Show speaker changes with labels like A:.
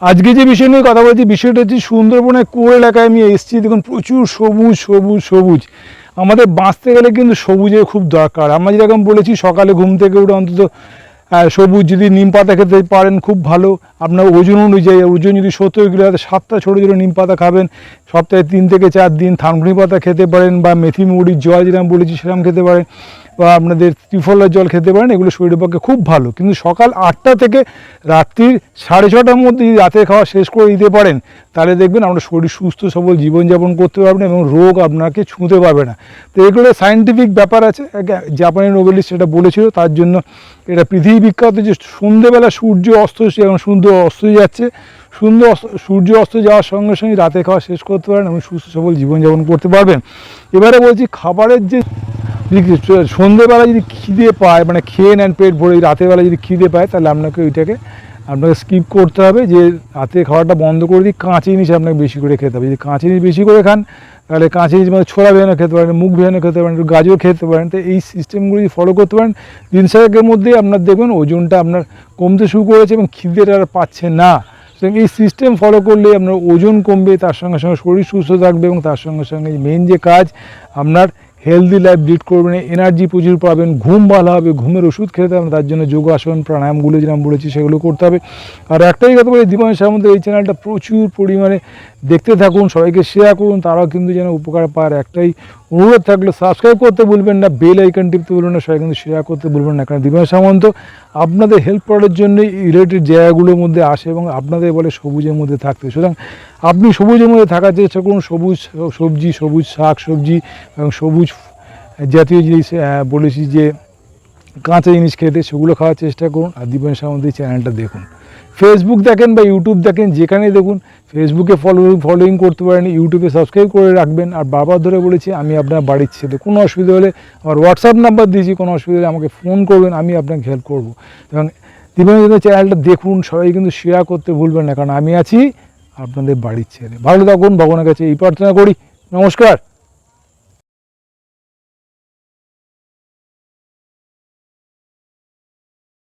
A: আজকে যে বিষয় নিয়ে কথা বলছি, বিষয়টা হচ্ছে সুন্দরবনের কোর এলাকায় আমি এসেছি। দেখুন, প্রচুর সবুজ সবুজ সবুজ। আমাদের বাঁচতে গেলে কিন্তু সবুজের খুব দরকার। আমরা যেরকম বলেছি, সকালে ঘুম থেকে উঠে অন্তত সবুজ যদি নিম পাতা খেতে পারেন, খুব ভালো। আপনার ওজন অনুযায়ী, ওজন যদি সত্তর কিলো হয় সাতটা ছোটো ছোটো নিম পাতা খাবেন। সপ্তাহে তিন থেকে চার দিন থানকুনি পাতা খেতে পারেন বা মেথি মুড়ির জল যেরকম বলেছি, সেরকম খেতে পারেন। বা আপনাদের ত্রিফলার জল খেতে পারেন, এগুলো শরীরের পক্ষে খুব ভালো। কিন্তু সকাল আটটা থেকে রাত্রির সাড়ে ছটার মধ্যে যদি রাতের খাওয়া শেষ করে দিতে পারেন, তাহলে দেখবেন আমরা শরীর সুস্থ, সবল জীবনযাপন করতে পারবেন এবং রোগ আপনাকে ছুঁতে পারবে না। তো এগুলো সায়েন্টিফিক ব্যাপার আছে জাপানি নোবেলিস্ট সেটা বলেছিল, তার জন্য এটা পৃথিবী বিখ্যাত যে সন্ধেবেলা সূর্য অস্ত এখন সুন্দর অস্ত যাচ্ছে। সুন্দর সূর্য অস্ত যাওয়ার সঙ্গে সঙ্গে রাতে খাওয়া শেষ করতে পারেন এবং সুস্থ, সবল জীবনযাপন করতে পারবেন। এবারে বলছি, খাবারের যে যদি যদি খিদে পায় মানে খেয়ে নেন পেট ভরে রাতের বেলা যদি খিদে পায়, তাহলে আপনাকে ওইটাকে, আপনাকে স্কিপ করতে হবে যে রাতে খাওয়াটা বন্ধ করে দিয়ে কাঁচি জিনিস আপনাকে বেশি করে খেতে হবে। যদি কাঁচি জিনিস বেশি করে খান, তাহলে কাঁচি জিনিস মানে ছোলা ভেজানো খেতে পারেন মুখ ভেজানো খেতে পারেন, একটু গাজর খেতে পারেন। তো এই সিস্টেমগুলো যদি ফলো করতে পারেন দিন সারেকের মধ্যেই আপনার দেখবেন ওজনটা আপনার কমতে শুরু করেছে এবং খিদেটা আর পাচ্ছে না। সুতরাং এই সিস্টেম ফলো করলে আপনার ওজন কমবে, তার সঙ্গে সঙ্গে শরীর সুস্থ থাকবে এবং তার সঙ্গে সঙ্গে মেন যে কাজ, আপনার হেলদি লাইফ লিড করবেন এনার্জি প্রচুর পাবেন, ঘুম ভালো হবে, ঘুমের ওষুধ খেতে হবে, তার জন্য যোগাসন, প্রাণায়ামগুলো যেরকম বলেছি সেগুলো করতে হবে। আর একটাই কথা বলি দীপন সামন্ত, এই চ্যানেলটা প্রচুর পরিমাণে দেখতে থাকুন, সবাইকে শেয়ার করুন, তারাও কিন্তু যেন উপকার পায়। একটাই অনুরোধ থাকলে সাবস্ক্রাইব করতে ভুলবেন না বেল আইকন টিপতে ভুলবেন না সবাই কিন্তু শেয়ার করতে ভুলবেন না। কারণ দীপন সামন্ত আপনাদের হেল্প করার জন্যই রিলেটেড জায়গাগুলোর মধ্যে আসে এবং আপনাদের বলে সবুজের মধ্যে থাকতে। সুতরাং আপনি সবুজের মধ্যে থাকার চেষ্টা করুন, সবুজ সবজি, সবুজ শাক, সবজি এবং সবুজ জাতীয় জিনিস বলেছি যে কাঁচা জিনিস খেতে, সেগুলো খাওয়ার চেষ্টা করুন। আর দীপন সামন্ত চ্যানেলটা দেখুন। ফেসবুক দেখেন বা ইউটিউব দেখেন, যেখানে দেখুন ফেসবুকে ফলো ফলোইং করতে পারেন ইউটিউবে সাবস্ক্রাইব করে রাখবেন। আর বারবার ধরে বলেছি, আমি আপনার বাড়ির ছেলে। কোনো অসুবিধা হলে আমার হোয়াটসঅ্যাপ নাম্বার দিয়েছি, কোনো অসুবিধা হলে আমাকে ফোন করবেন, আমি আপনাকে হেল্প করব। এবং দীপন চ্যানেলটা দেখুন, সবাই কিন্তু শেয়ার করতে ভুলবেন না, কারণ আমি আছি আপনাদের বাড়ির ছেলে। ভালো থাকুন, ভগবানের কাছে এই প্রার্থনা করি। নমস্কার।